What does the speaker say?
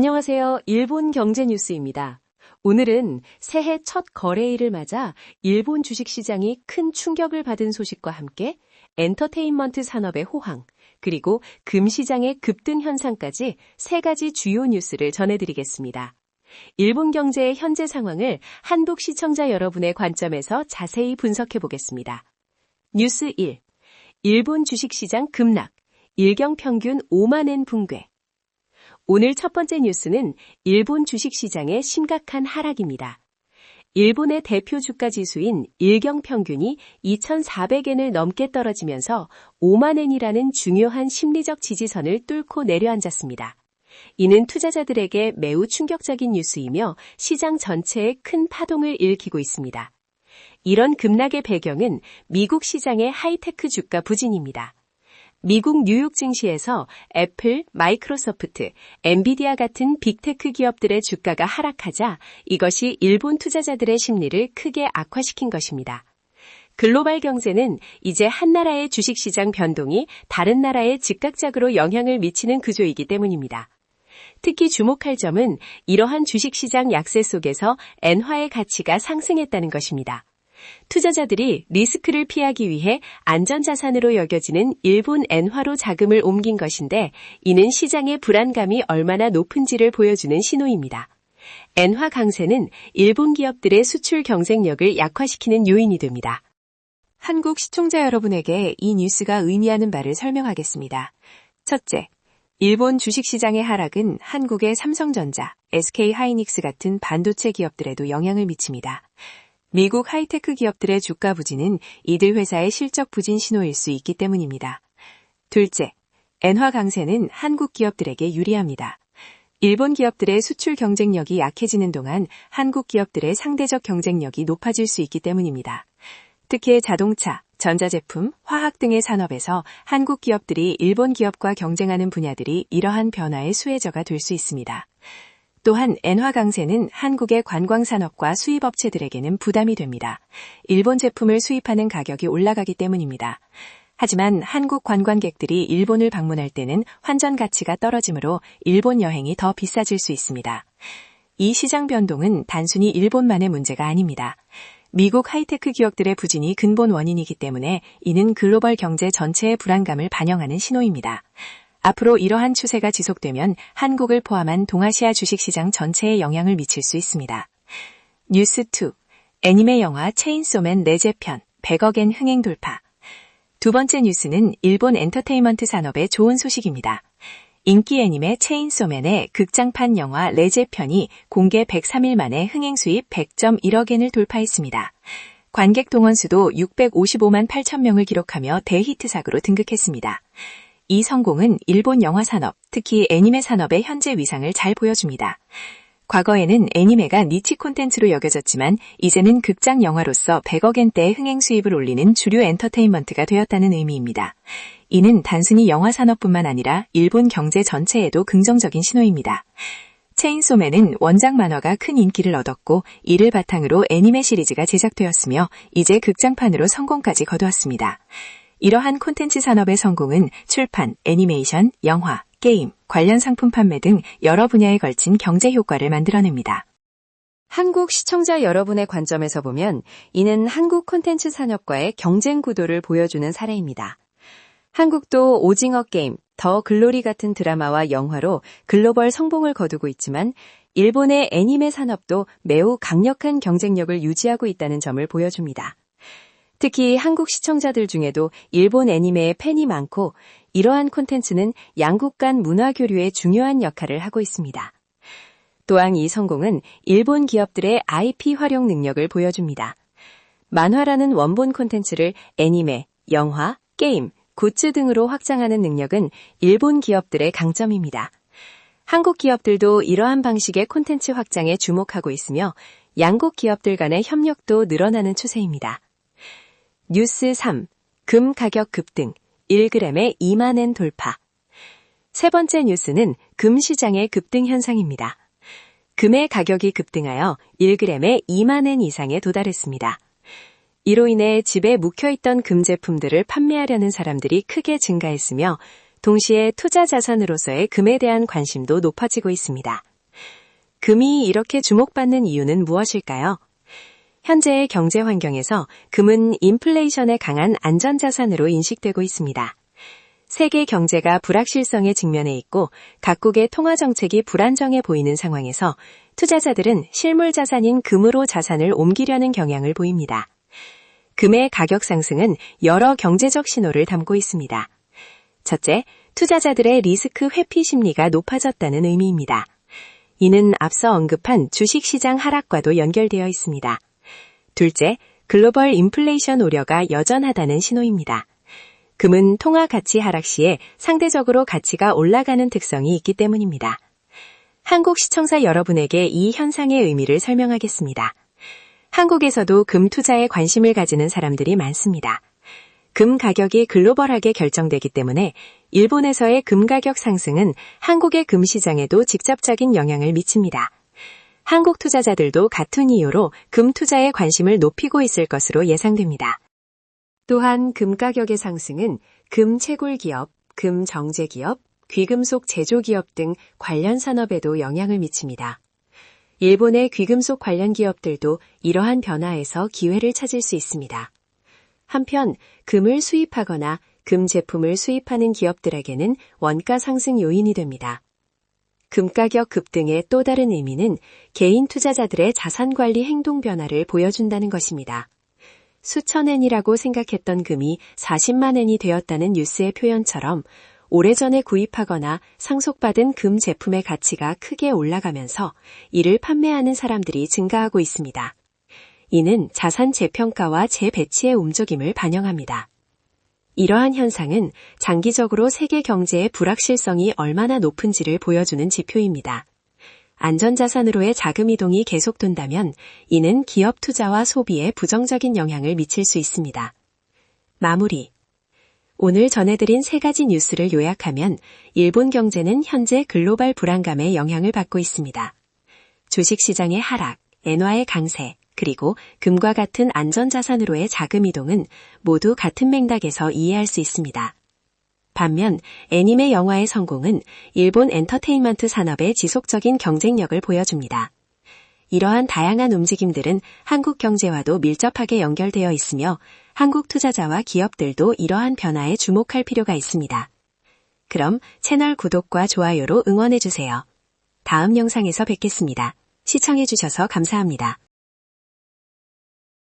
안녕하세요. 일본 경제 뉴스입니다. 오늘은 새해 첫 거래일을 맞아 일본 주식시장이 큰 충격을 받은 소식과 함께 엔터테인먼트 산업의 호황, 그리고 금시장의 급등 현상까지 세 가지 주요 뉴스를 전해드리겠습니다. 일본 경제의 현재 상황을 한국 시청자 여러분의 관점에서 자세히 분석해 보겠습니다. 뉴스 1. 일본 주식시장 급락, 일경 평균 5만엔 붕괴. 오늘 첫 번째 뉴스는 일본 주식시장의 심각한 하락입니다. 일본의 대표 주가 지수인 일경 평균이 2,400엔을 넘게 떨어지면서 5만 엔이라는 중요한 심리적 지지선을 뚫고 내려앉았습니다. 이는 투자자들에게 매우 충격적인 뉴스이며 시장 전체에 큰 파동을 일으키고 있습니다. 이런 급락의 배경은 미국 시장의 하이테크 주가 부진입니다. 미국 뉴욕 증시에서 애플, 마이크로소프트, 엔비디아 같은 빅테크 기업들의 주가가 하락하자 이것이 일본 투자자들의 심리를 크게 악화시킨 것입니다. 글로벌 경제는 이제 한 나라의 주식시장 변동이 다른 나라에 즉각적으로 영향을 미치는 구조이기 때문입니다. 특히 주목할 점은 이러한 주식시장 약세 속에서 엔화의 가치가 상승했다는 것입니다. 투자자들이 리스크를 피하기 위해 안전자산으로 여겨지는 일본 엔화로 자금을 옮긴 것인데 이는 시장의 불안감이 얼마나 높은지를 보여주는 신호입니다. 엔화 강세는 일본 기업들의 수출 경쟁력을 약화시키는 요인이 됩니다. 한국 시청자 여러분에게 이 뉴스가 의미하는 바를 설명하겠습니다. 첫째, 일본 주식시장의 하락은 한국의 삼성전자, SK 하이닉스 같은 반도체 기업들에도 영향을 미칩니다. 미국 하이테크 기업들의 주가 부진은 이들 회사의 실적 부진 신호일 수 있기 때문입니다. 둘째, 엔화 강세는 한국 기업들에게 유리합니다. 일본 기업들의 수출 경쟁력이 약해지는 동안 한국 기업들의 상대적 경쟁력이 높아질 수 있기 때문입니다. 특히 자동차, 전자제품, 화학 등의 산업에서 한국 기업들이 일본 기업과 경쟁하는 분야들이 이러한 변화의 수혜자가 될 수 있습니다. 또한 엔화 강세는 한국의 관광산업과 수입업체들에게는 부담이 됩니다. 일본 제품을 수입하는 가격이 올라가기 때문입니다. 하지만 한국 관광객들이 일본을 방문할 때는 환전 가치가 떨어지므로 일본 여행이 더 비싸질 수 있습니다. 이 시장 변동은 단순히 일본만의 문제가 아닙니다. 미국 하이테크 기업들의 부진이 근본 원인이기 때문에 이는 글로벌 경제 전체의 불안감을 반영하는 신호입니다. 앞으로 이러한 추세가 지속되면 한국을 포함한 동아시아 주식시장 전체에 영향을 미칠 수 있습니다. 뉴스 2. 애니메 영화 체인소맨 내재편 100억엔 흥행 돌파. 두 번째 뉴스는 일본 엔터테인먼트 산업의 좋은 소식입니다. 인기 애니메 체인소맨의 극장판 영화 레제편이 공개 103일 만에 흥행 수입 100.1억엔을 돌파했습니다. 관객 동원 수도 655만 8천 명을 기록하며 대히트작으로 등극했습니다. 이 성공은 일본 영화 산업, 특히 애니메 산업의 현재 위상을 잘 보여줍니다. 과거에는 애니메가 니치 콘텐츠로 여겨졌지만 이제는 극장 영화로서 100억엔대의 흥행 수입을 올리는 주류 엔터테인먼트가 되었다는 의미입니다. 이는 단순히 영화 산업뿐만 아니라 일본 경제 전체에도 긍정적인 신호입니다. 체인소맨은 원작 만화가 큰 인기를 얻었고 이를 바탕으로 애니메 시리즈가 제작되었으며 이제 극장판으로 성공까지 거두었습니다. 이러한 콘텐츠 산업의 성공은 출판, 애니메이션, 영화, 게임, 관련 상품 판매 등 여러 분야에 걸친 경제 효과를 만들어냅니다. 한국 시청자 여러분의 관점에서 보면 이는 한국 콘텐츠 산업과의 경쟁 구도를 보여주는 사례입니다. 한국도 오징어 게임, 더 글로리 같은 드라마와 영화로 글로벌 성공을 거두고 있지만 일본의 애니메 산업도 매우 강력한 경쟁력을 유지하고 있다는 점을 보여줍니다. 특히 한국 시청자들 중에도 일본 애니메의 팬이 많고 이러한 콘텐츠는 양국 간 문화 교류에 중요한 역할을 하고 있습니다. 또한 이 성공은 일본 기업들의 IP 활용 능력을 보여줍니다. 만화라는 원본 콘텐츠를 애니메, 영화, 게임, 굿즈 등으로 확장하는 능력은 일본 기업들의 강점입니다. 한국 기업들도 이러한 방식의 콘텐츠 확장에 주목하고 있으며 양국 기업들 간의 협력도 늘어나는 추세입니다. 뉴스 3. 금 가격 급등. 1g에 2만엔 돌파. 세 번째 뉴스는 금 시장의 급등 현상입니다. 금의 가격이 급등하여 1g에 2만엔 이상에 도달했습니다. 이로 인해 집에 묵혀있던 금 제품들을 판매하려는 사람들이 크게 증가했으며 동시에 투자 자산으로서의 금에 대한 관심도 높아지고 있습니다. 금이 이렇게 주목받는 이유는 무엇일까요? 현재의 경제 환경에서 금은 인플레이션에 강한 안전자산으로 인식되고 있습니다. 세계 경제가 불확실성에 직면해 있고 각국의 통화 정책이 불안정해 보이는 상황에서 투자자들은 실물 자산인 금으로 자산을 옮기려는 경향을 보입니다. 금의 가격 상승은 여러 경제적 신호를 담고 있습니다. 첫째, 투자자들의 리스크 회피 심리가 높아졌다는 의미입니다. 이는 앞서 언급한 주식시장 하락과도 연결되어 있습니다. 둘째, 글로벌 인플레이션 우려가 여전하다는 신호입니다. 금은 통화 가치 하락 시에 상대적으로 가치가 올라가는 특성이 있기 때문입니다. 한국 시청자 여러분에게 이 현상의 의미를 설명하겠습니다. 한국에서도 금 투자에 관심을 가지는 사람들이 많습니다. 금 가격이 글로벌하게 결정되기 때문에 일본에서의 금 가격 상승은 한국의 금 시장에도 직접적인 영향을 미칩니다. 한국 투자자들도 같은 이유로 금 투자에 관심을 높이고 있을 것으로 예상됩니다. 또한 금 가격의 상승은 금 채굴 기업, 금 정제 기업, 귀금속 제조 기업 등 관련 산업에도 영향을 미칩니다. 일본의 귀금속 관련 기업들도 이러한 변화에서 기회를 찾을 수 있습니다. 한편 금을 수입하거나 금 제품을 수입하는 기업들에게는 원가 상승 요인이 됩니다. 금 가격 급등의 또 다른 의미는 개인 투자자들의 자산 관리 행동 변화를 보여준다는 것입니다. 수천 엔이라고 생각했던 금이 40만 엔이 되었다는 뉴스의 표현처럼 오래전에 구입하거나 상속받은 금 제품의 가치가 크게 올라가면서 이를 판매하는 사람들이 증가하고 있습니다. 이는 자산 재평가와 재배치의 움직임을 반영합니다. 이러한 현상은 장기적으로 세계 경제의 불확실성이 얼마나 높은지를 보여주는 지표입니다. 안전자산으로의 자금 이동이 계속된다면 이는 기업 투자와 소비에 부정적인 영향을 미칠 수 있습니다. 마무리. 오늘 전해드린 세 가지 뉴스를 요약하면 일본 경제는 현재 글로벌 불안감에 영향을 받고 있습니다. 주식시장의 하락, 엔화의 강세, 그리고 금과 같은 안전자산으로의 자금 이동은 모두 같은 맥락에서 이해할 수 있습니다. 반면 애니메 영화의 성공은 일본 엔터테인먼트 산업의 지속적인 경쟁력을 보여줍니다. 이러한 다양한 움직임들은 한국 경제와도 밀접하게 연결되어 있으며 한국 투자자와 기업들도 이러한 변화에 주목할 필요가 있습니다. 그럼 채널 구독과 좋아요로 응원해주세요. 다음 영상에서 뵙겠습니다. 시청해주셔서 감사합니다.